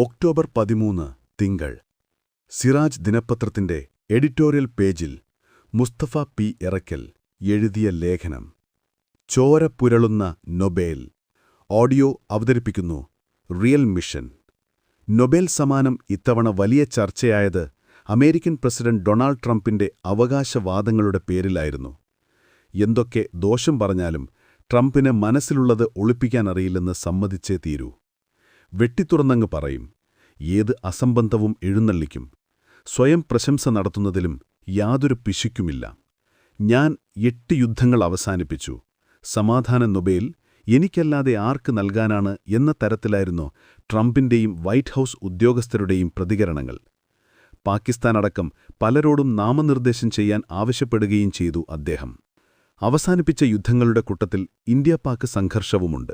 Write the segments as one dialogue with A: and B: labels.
A: October പതിമൂന്ന് തിങ്കൾ. സിറാജ് ദിനപത്രത്തിന്റെ എഡിറ്റോറിയൽ പേജിൽ മുസ്തഫ പി. ഇറക്കൽ എഴുതിയ ലേഖനം ചോര പുരളുന്ന നൊബേൽ ഓഡിയോ അവതരിപ്പിക്കുന്നു റിയൽ മിഷൻ. നൊബേൽ സമ്മാനം ഇത്തവണ വലിയ ചർച്ചയായത് അമേരിക്കൻ പ്രസിഡന്റ് ഡൊണാൾഡ് ട്രംപിന്റെ അവകാശവാദങ്ങളുടെ പേരിലായിരുന്നു. എന്തൊക്കെ ദോഷം പറഞ്ഞാലും ട്രംപിന് മനസ്സിലുള്ളത് ഒളിപ്പിക്കാനറിയില്ലെന്ന് സമ്മതിച്ചേ തീരൂ. വെട്ടിത്തുറന്നങ്ങ് പറയും ഏത് അസംബന്ധവും എഴുന്നള്ളിക്കും. സ്വയം പ്രശംസ നടത്തുന്നതിലും യാതൊരു പിശുക്കുമില്ല. ഞാൻ എട്ട് യുദ്ധങ്ങൾ അവസാനിപ്പിച്ചു. സമാധാന നൊബേൽ എനിക്കല്ലാതെ ആർക്ക് നൽകാനാണ് എന്ന തരത്തിലായിരുന്നു ട്രംപിന്റെയും വൈറ്റ് ഹൗസ് ഉദ്യോഗസ്ഥരുടെയും പ്രതികരണങ്ങൾ. പാകിസ്ഥാനടക്കം പലരോടും നാമനിർദ്ദേശം ചെയ്യാൻ ആവശ്യപ്പെടുകയും ചെയ്തു അദ്ദേഹം. അവസാനിപ്പിച്ച യുദ്ധങ്ങളുടെ കൂട്ടത്തിൽ ഇന്ത്യ പാക് സംഘർഷവുമുണ്ട്.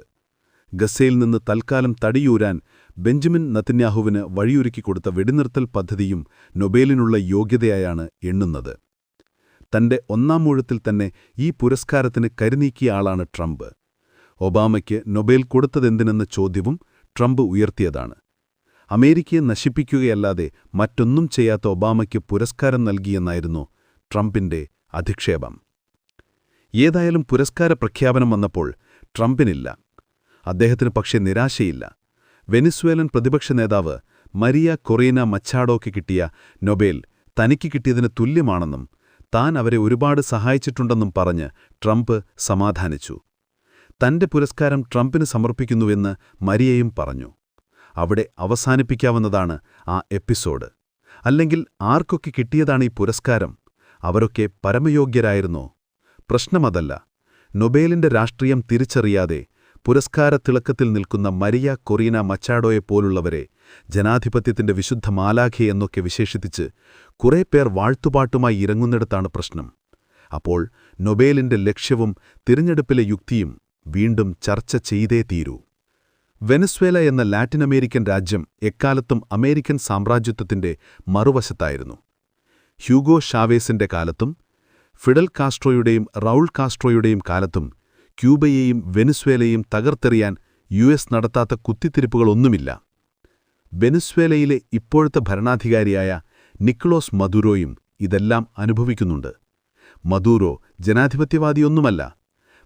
A: ഗസയിൽ നിന്ന് തൽക്കാലം തടിയൂരാൻ ബെഞ്ചമിൻ നത്തന്യാഹുവിന് വഴിയൊരുക്കിക്കൊടുത്ത വെടിനിർത്തൽ പദ്ധതിയും നൊബേലിനുള്ള യോഗ്യതയായാണ് എണ്ണുന്നത്. തന്റെ ഒന്നാം മൂഴത്തിൽ തന്നെ ഈ പുരസ്കാരത്തിന് കരുനീക്കിയ ആളാണ് ട്രംപ്. ഒബാമയ്ക്ക് നൊബേൽ കൊടുത്തതെന്തിനെന്ന ചോദ്യവും ട്രംപ് ഉയർത്തിയതാണ്. അമേരിക്കയെ നശിപ്പിക്കുകയല്ലാതെ മറ്റൊന്നും ചെയ്യാത്ത ഒബാമയ്ക്ക് പുരസ്കാരം നൽകിയെന്നായിരുന്നു ട്രംപിന്റെ അധിക്ഷേപം. ഏതായാലും പുരസ്കാര പ്രഖ്യാപനം വന്നപ്പോൾ ട്രംപിനില്ല. അദ്ദേഹത്തിന് പക്ഷേ നിരാശയില്ല. വെനിസ്വേലൻ പ്രതിപക്ഷ നേതാവ് മരിയ കൊറീന മച്ചാഡോയ്ക്ക് കിട്ടിയ നൊബേൽ തനിക്ക് കിട്ടിയതിന് തുല്യമാണെന്നും താൻ അവരെ ഒരുപാട് സഹായിച്ചിട്ടുണ്ടെന്നും പറഞ്ഞ് ട്രംപ് സമാധാനിച്ചു. തന്റെ പുരസ്കാരം ട്രംപിന് സമർപ്പിക്കുന്നുവെന്ന് മരിയയും പറഞ്ഞു. അവിടെ അവസാനിപ്പിക്കാവുന്നതാണ് ആ എപ്പിസോഡ്. അല്ലെങ്കിൽ ആർക്കൊക്കെ കിട്ടിയതാണ് ഈ പുരസ്കാരം? അവരൊക്കെ പരമയോഗ്യരായിരുന്നോ? പ്രശ്നമതല്ല. നൊബേലിന്റെ രാഷ്ട്രീയം തിരിച്ചറിയാതെ പുരസ്കാര തിളക്കത്തിൽ നിൽക്കുന്ന മരിയ കൊറീന മച്ചാഡോയെപ്പോലുള്ളവരെ ജനാധിപത്യത്തിന്റെ വിശുദ്ധ മാലാഖെ എന്നൊക്കെ വിശേഷിപ്പിച്ച് കുറേ പേർ വാഴ്ത്തുപാട്ടുമായി ഇറങ്ങുന്നിടത്താണ് പ്രശ്നം. അപ്പോൾ നൊബേലിന്റെ ലക്ഷ്യവും തിരഞ്ഞെടുപ്പിലെ യുക്തിയും വീണ്ടും ചർച്ച ചെയ്തേ തീരൂ. വെനസ്വേല എന്ന ലാറ്റിനമേരിക്കൻ രാജ്യം എക്കാലത്തും അമേരിക്കൻ സാമ്രാജ്യത്വത്തിന്റെ മറുവശത്തായിരുന്നു. ഹ്യൂഗോ ഷാവേസിന്റെ കാലത്തും ഫിഡൽ കാസ്ട്രോയുടെയും റൗൾ കാസ്ട്രോയുടെയും കാലത്തും ക്യൂബയെയും വെനുസ്വേലയും തകർത്തെറിയാൻ യു എസ് നടത്താത്ത കുത്തിത്തിരിപ്പുകളൊന്നുമില്ല. വെനുസ്വേലയിലെ ഇപ്പോഴത്തെ ഭരണാധികാരിയായ നിക്ലോസ് മദൂരോയും ഇതെല്ലാം അനുഭവിക്കുന്നുണ്ട്. മദൂറോ ജനാധിപത്യവാദിയൊന്നുമല്ല.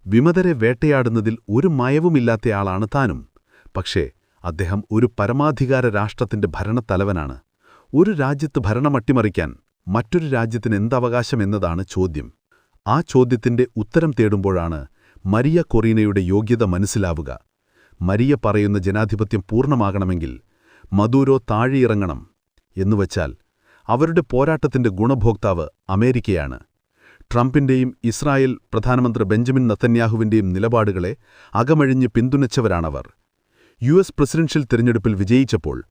A: വിമതരെ വേട്ടയാടുന്നതിൽ ഒരു മയവുമില്ലാത്തയാളാണ് താനും. പക്ഷേ അദ്ദേഹം ഒരു പരമാധികാര രാഷ്ട്രത്തിന്റെ ഭരണത്തലവനാണ്. ഒരു രാജ്യത്ത് ഭരണമട്ടിമറിക്കാൻ മറ്റൊരു രാജ്യത്തിന് ചോദ്യം. ആ ചോദ്യത്തിന്റെ ഉത്തരം തേടുമ്പോഴാണ് മരിയ കൊറീനയുടെ യോഗ്യത മനസ്സിലാവുക. മരിയ പറയുന്ന ജനാധിപത്യം പൂർണമാകണമെങ്കിൽ മദൂരോ താഴെയിറങ്ങണം എന്നുവച്ചാൽ അവരുടെ പോരാട്ടത്തിന്റെ ഗുണഭോക്താവ് അമേരിക്കയാണ്. ട്രംപിന്റെയും ഇസ്രായേൽ പ്രധാനമന്ത്രി ബെഞ്ചമിൻ നത്തന്യാഹുവിന്റെയും നിലപാടുകളെ അകമഴിഞ്ഞ് പിന്തുണച്ചവരാണവർ. യു എസ് പ്രസിഡൻഷ്യൽ തിരഞ്ഞെടുപ്പിൽ വിജയിച്ചപ്പോൾ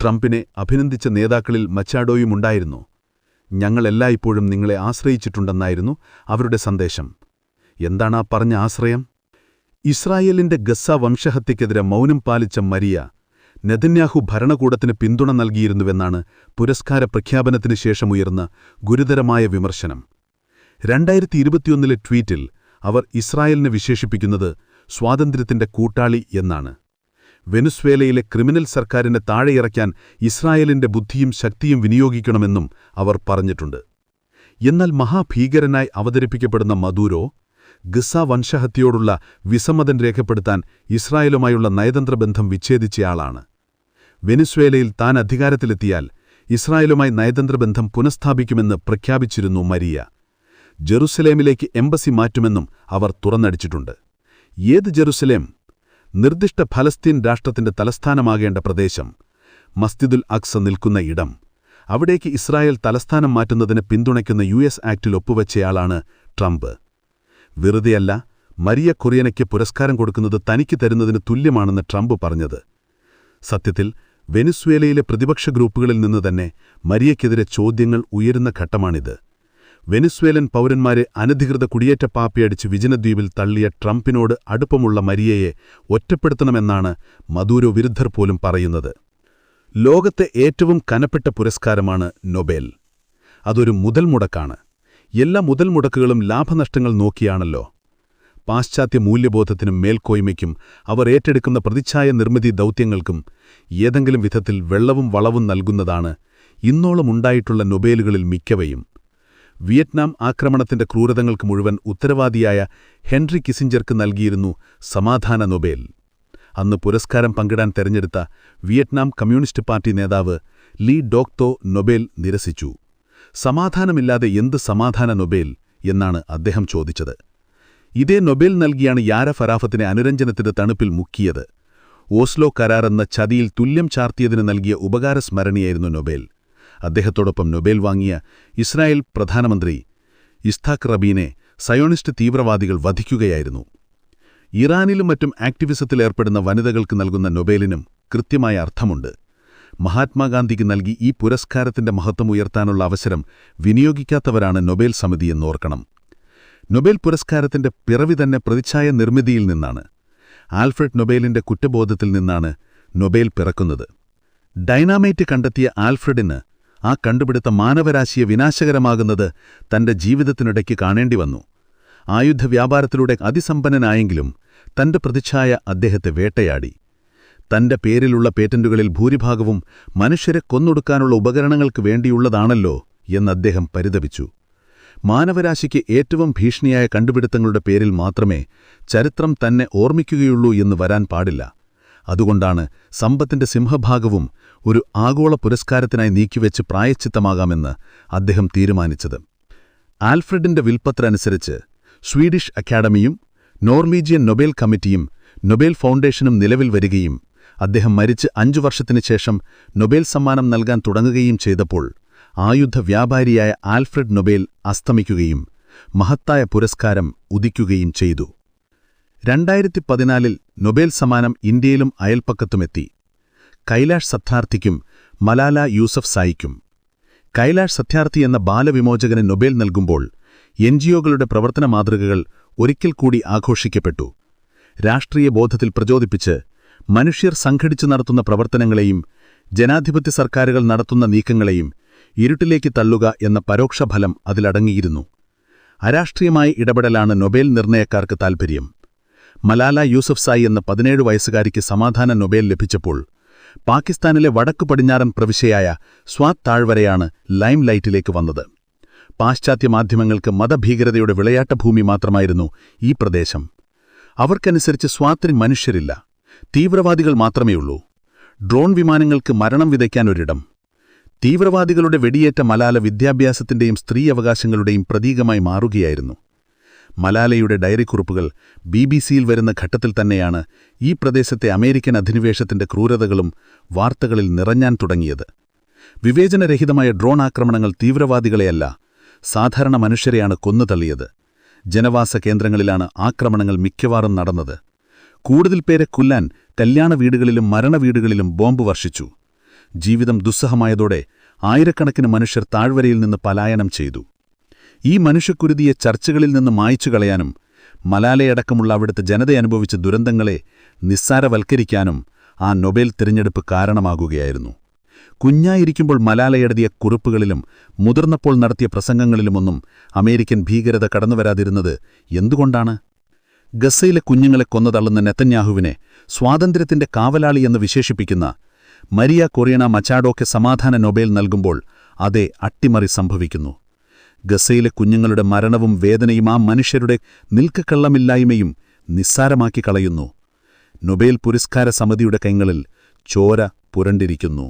A: ട്രംപിനെ അഭിനന്ദിച്ച നേതാക്കളിൽ മച്ചാഡോയുമുണ്ടായിരുന്നു ഞങ്ങളെല്ലായ്പ്പോഴും നിങ്ങളെ ആശ്രയിച്ചിട്ടുണ്ടെന്നായിരുന്നു അവരുടെ സന്ദേശം. എന്താണ് പറഞ്ഞ ആശ്രയം? ഇസ്രായേലിന്റെ ഗസ്സ വംശഹത്യക്കെതിരെ മൗനം പാലിച്ച മരിയ നെതന്യാഹു ഭരണകൂടത്തിന് പിന്തുണ നൽകിയിരുന്നുവെന്നാണ് പുരസ്കാര പ്രഖ്യാപനത്തിന് ശേഷമുയർന്ന ഗുരുതരമായ വിമർശനം. രണ്ടായിരത്തി ഇരുപത്തിയൊന്നിലെ ട്വീറ്റിൽ അവർ ഇസ്രായേലിനെ വിശേഷിപ്പിക്കുന്നത് സ്വാതന്ത്ര്യത്തിന്റെ കൂട്ടാളി എന്നാണ്. വെനുസ്വേലയിലെ ക്രിമിനൽ സർക്കാരിനെ താഴെയിറക്കാൻ ഇസ്രായേലിന്റെ ബുദ്ധിയും ശക്തിയും വിനിയോഗിക്കണമെന്നും അവർ പറഞ്ഞിട്ടുണ്ട്. എന്നാൽ മഹാഭീകരനായി അവതരിപ്പിക്കപ്പെടുന്ന മദൂരോ ഗസ വംശഹത്യയോടുള്ള വിസമ്മതം രേഖപ്പെടുത്താൻ ഇസ്രായേലുമായുള്ള നയതന്ത്ര ബന്ധം വിച്ഛേദിച്ചയാളാണ്. വെനിസ്വേലയിൽ താൻ അധികാരത്തിലെത്തിയാൽ ഇസ്രായേലുമായി നയതന്ത്ര ബന്ധം പുനഃസ്ഥാപിക്കുമെന്ന് പ്രഖ്യാപിച്ചിരുന്നു മരിയ. ജെറുസലേമിലേക്ക് എംബസി മാറ്റുമെന്നും അവർ തുറന്നടിച്ചിട്ടുണ്ട്. ഏത് ജെറുസലേം? നിർദ്ദിഷ്ട ഫലസ്തീൻ രാഷ്ട്രത്തിന്റെ തലസ്ഥാനമാകേണ്ട പ്രദേശം മസ്ജിദുൽ അക്സ നിൽക്കുന്ന ഇടം. അവിടേക്ക് ഇസ്രായേൽ തലസ്ഥാനം മാറ്റുന്നതിന് പിന്തുണയ്ക്കുന്ന യു എസ് ആക്ടിൽ ഒപ്പുവെച്ചയാളാണ് ട്രംപ്. വെറുതെയല്ല മരിയ കൊറിയനയ്ക്ക് പുരസ്കാരം കൊടുക്കുന്നത് തനിക്ക് തരുന്നതിന് തുല്യമാണെന്ന് ട്രംപ് പറഞ്ഞത്. സത്യത്തിൽ വെനിസ്വേലയിലെ പ്രതിപക്ഷ ഗ്രൂപ്പുകളിൽ നിന്ന് തന്നെ മരിയയ്ക്കെതിരെ ചോദ്യങ്ങൾ ഉയരുന്ന ഘട്ടമാണിത്. വെനിസ്വേലൻ പൗരന്മാരെ അനധികൃത കുടിയേറ്റ പാപ്പിയടിച്ച് വിജനദ്വീപിൽ തള്ളിയ ട്രംപിനോട് അടുപ്പമുള്ള മരിയയെ ഒറ്റപ്പെടുത്തണമെന്നാണ് മദൂരോ വിരുദ്ധർ പോലും പറയുന്നത്. ലോകത്തെ ഏറ്റവും കനപ്പെട്ട പുരസ്കാരമാണ് നൊബേൽ. അതൊരു മുതൽമുടക്കാണ്. എല്ലാ മുതൽമുടക്കുകളും ലാഭനഷ്ടങ്ങൾ നോക്കിയാണല്ലോ. പാശ്ചാത്യ മൂല്യബോധത്തിനും മേൽക്കോയ്മയ്ക്കും അവർ ഏറ്റെടുക്കുന്ന പ്രതിച്ഛായ നിർമ്മിതി ദൗത്യങ്ങൾക്കും ഏതെങ്കിലും വിധത്തിൽ വെള്ളവും വളവും നൽകുന്നതാണ് ഇന്നോളം ഉണ്ടായിട്ടുള്ള നൊബേലുകളിൽ മിക്കവയും. വിയറ്റ്നാം ആക്രമണത്തിന്റെ ക്രൂരതകൾക്ക് മുഴുവൻ ഉത്തരവാദിയായ ഹെൻറി കിസിഞ്ചർക്ക് നൽകിയിരുന്നു സമാധാന നൊബേൽ. അന്ന് പുരസ്കാരം പങ്കിടാൻ തെരഞ്ഞെടുത്ത വിയറ്റ്നാം കമ്മ്യൂണിസ്റ്റ് പാർട്ടി നേതാവ് ലീ ഡോക്തോ നൊബേൽ നിരസിച്ചു. സമാധാനമില്ലാതെ എന്ത് സമാധാന നൊബേൽ എന്നാണ് അദ്ദേഹം ചോദിച്ചത്. ഇതേ നൊബേൽ നൽകിയാണ് യാര ഫറാഫത്തിനെ അനുരഞ്ജനത്തിന്റെ തണുപ്പിൽ മുക്കിയത്. ഓസ്ലോ കരാറെന്ന ചതിയിൽ തുല്യം ചാർത്തിയതിന് നൽകിയ ഉപകാരസ്മരണിയായിരുന്നു നൊബേൽ. അദ്ദേഹത്തോടൊപ്പം നൊബേൽ വാങ്ങിയ ഇസ്രായേൽ പ്രധാനമന്ത്രി ഇസ്താഖ് റബീനെ സയോണിസ്റ്റ് തീവ്രവാദികൾ വധിക്കുകയായിരുന്നു. ഇറാനിലും മറ്റും ആക്ടിവിസത്തിലേർപ്പെടുന്ന വനിതകൾക്ക് നൽകുന്ന നൊബേലിനും കൃത്യമായ അർത്ഥമുണ്ട്. മഹാത്മാഗാന്ധിക്ക് നൽകി ഈ പുരസ്കാരത്തിന്റെ മഹത്വം ഉയർത്താനുള്ള അവസരം വിനിയോഗിക്കാത്തവരാണ് നൊബേൽ സമിതി എന്നോർക്കണം. നൊബേൽ പുരസ്കാരത്തിന്റെ പിറവി തന്നെ പ്രതിച്ഛായ നിർമ്മിതിയിൽ നിന്നാണ്. ആൽഫ്രഡ് നൊബേലിന്റെ കുറ്റബോധത്തിൽ നിന്നാണ് നൊബേൽ പിറക്കുന്നത്. ഡൈനാമൈറ്റ് കണ്ടെത്തിയ ആൽഫ്രഡിന് ആ കണ്ടുപിടുത്ത മാനവരാശിയെ വിനാശകരമാകുന്നത് തന്റെ ജീവിതത്തിനിടയ്ക്ക് കാണേണ്ടി വന്നു. ആയുധ വ്യാപാരത്തിലൂടെ അതിസമ്പന്നനായെങ്കിലും തന്റെ പ്രതിച്ഛായ അദ്ദേഹത്തെ വേട്ടയാടി. തന്റെ പേരിലുള്ള പേറ്റന്റുകളിൽ ഭൂരിഭാഗവും മനുഷ്യരെ കൊന്നൊടുക്കാനുള്ള ഉപകരണങ്ങൾക്ക് വേണ്ടിയുള്ളതാണല്ലോ എന്ന് അദ്ദേഹം പരിതപിച്ചു. മാനവരാശിക്ക് ഏറ്റവും ഭീഷണിയായ കണ്ടുപിടുത്തങ്ങളുടെ പേരിൽ മാത്രമേ ചരിത്രം തന്നെ ഓർമ്മിക്കുകയുള്ളൂ എന്ന് വരാൻ പാടില്ല. അതുകൊണ്ടാണ് സമ്പത്തിന്റെ സിംഹഭാഗവും ഒരു ആഗോള പുരസ്കാരത്തിനായി നീക്കിവെച്ച് പ്രായച്ചിത്തമാകാമെന്ന് അദ്ദേഹം തീരുമാനിച്ചത്. ആൽഫ്രഡിന്റെ വിൽപ്പത്ര അനുസരിച്ച് സ്വീഡിഷ് അക്കാഡമിയും നോർവീജിയൻ നൊബേൽ കമ്മിറ്റിയും നൊബേൽ ഫൗണ്ടേഷനും നിലവിൽ വരികയും അദ്ദേഹം മരിച്ച് അഞ്ചു വർഷത്തിനു ശേഷം നൊബേൽ സമ്മാനം നൽകാൻ തുടങ്ങുകയും ചെയ്തപ്പോൾ ആയുധ വ്യാപാരിയായ ആൽഫ്രഡ് നൊബേൽ അസ്തമിക്കുകയും മഹത്തായ പുരസ്കാരം ഉദിക്കുകയും ചെയ്തു. രണ്ടായിരത്തി പതിനാലിൽ നൊബേൽ സമ്മാനം ഇന്ത്യയിലും അയൽപ്പക്കത്തുമെത്തി കൈലാഷ് സത്യാർത്ഥിക്കും മലാല യൂസഫ് സായിക്കും. കൈലാഷ് സത്യാർത്ഥി എന്ന ബാലവിമോചകന് നൊബേൽ നൽകുമ്പോൾ എൻജിഒകളുടെ പ്രവർത്തന മാതൃകകൾ ഒരിക്കൽ കൂടി ആഘോഷിക്കപ്പെട്ടു. രാഷ്ട്രീയ ബോധത്തിൽ പ്രചോദിപ്പിച്ച് മനുഷ്യർ സംഘടിച്ചു നടത്തുന്ന പ്രവർത്തനങ്ങളെയും ജനാധിപത്യ സർക്കാരുകൾ നടത്തുന്ന നീക്കങ്ങളെയും ഇരുട്ടിലേക്ക് തള്ളുക എന്ന പരോക്ഷഫലം അതിലടങ്ങിയിരുന്നു. അരാഷ്ട്രീയമായ ഇടപെടലാണ് നൊബേൽ നിർണയക്കാർക്ക് താൽപ്പര്യം മലാല യൂസഫ് സായി എന്ന പതിനേഴ് വയസ്സുകാരിക്ക് സമാധാന നൊബേൽ ലഭിച്ചപ്പോൾ പാകിസ്ഥാനിലെ വടക്കു പടിഞ്ഞാറൻ പ്രവിശ്യയായ സ്വാത് താഴ്വരയാണ് ലൈം ലൈറ്റിലേക്ക് വന്നത്. പാശ്ചാത്യ മാധ്യമങ്ങൾക്ക് മതഭീകരതയുടെ വിളയാട്ടഭൂമി മാത്രമായിരുന്നു ഈ പ്രദേശം. അവർക്കനുസരിച്ച് സ്വാത്തിന് മനുഷ്യരില്ല. തീവ്രവാദികൾ മാത്രമേയുള്ളൂ ഡ്രോൺ വിമാനങ്ങൾക്ക് മരണം വിതയ്ക്കാൻ ഒരിടം. തീവ്രവാദികളുടെ വെടിയേറ്റ മലാല വിദ്യാഭ്യാസത്തിന്റെയും സ്ത്രീ അവകാശങ്ങളുടെയും പ്രതീകമായി മാറുകയായിരുന്നു. മലാലയുടെ ഡയറിക്കുറിപ്പുകൾ ബി ബി സിയിൽ വരുന്ന ഘട്ടത്തിൽ തന്നെയാണ് ഈ പ്രദേശത്തെ അമേരിക്കൻ അധിനിവേശത്തിന്റെ ക്രൂരതകളും വാർത്തകളിൽ നിറഞ്ഞാൻ തുടങ്ങിയത്. വിവേചനരഹിതമായ ഡ്രോൺ ആക്രമണങ്ങൾ തീവ്രവാദികളെയല്ല സാധാരണ മനുഷ്യരെയാണ് കൊന്നു കൊന്നുതള്ളിയത്. ജനവാസ കേന്ദ്രങ്ങളിലാണ് ആക്രമണങ്ങൾ മിക്കവാറും നടന്നത്. കൂടുതൽ പേരെ കൊല്ലാൻ കല്യാണ വീടുകളിലും മരണവീടുകളിലും ബോംബ് വർഷിച്ചു. ജീവിതം ദുസ്സഹമായതോടെ ആയിരക്കണക്കിന് മനുഷ്യർ താഴ്വരയിൽ നിന്ന് പലായനം ചെയ്തു. ഈ മനുഷ്യക്കുരുതിയെ ചർച്ചകളിൽ നിന്ന് മായ്ച്ചു കളയാനും മലാലയടക്കമുള്ള അവിടുത്തെ ജനത അനുഭവിച്ച ദുരന്തങ്ങളെ നിസ്സാരവൽക്കരിക്കാനും ആ നൊബേൽ തിരഞ്ഞെടുപ്പ് കാരണമാകുകയായിരുന്നു. കുഞ്ഞായിരിക്കുമ്പോൾ മലാല എഴുതിയ കുറിപ്പുകളിലും മുതിർന്നപ്പോൾ നടത്തിയ പ്രസംഗങ്ങളിലുമൊന്നും അമേരിക്കൻ ഭീകരത കടന്നുവരാതിരുന്നത് എന്തുകൊണ്ടാണ്? ഗസയിലെ കുഞ്ഞുങ്ങളെ കൊന്നതള്ളുന്ന നെത്തന്യാഹുവിനെ സ്വാതന്ത്ര്യത്തിന്റെ കാവലാളി എന്ന് വിശേഷിപ്പിക്കുന്ന മരിയ കൊറിയണ മച്ചാഡോക്ക് സമാധാന നൊബേൽ നൽകുമ്പോൾ അതേ അട്ടിമറി സംഭവിക്കുന്നു. ഗസയിലെ കുഞ്ഞുങ്ങളുടെ മരണവും വേദനയും ആ മനുഷ്യരുടെ നിൽക്കക്കള്ളമില്ലായ്മയും നിസ്സാരമാക്കി കളയുന്നു. നൊബേൽ പുരസ്കാര സമിതിയുടെ കൈങ്ങളിൽ ചോര പുരണ്ടിരിക്കുന്നു.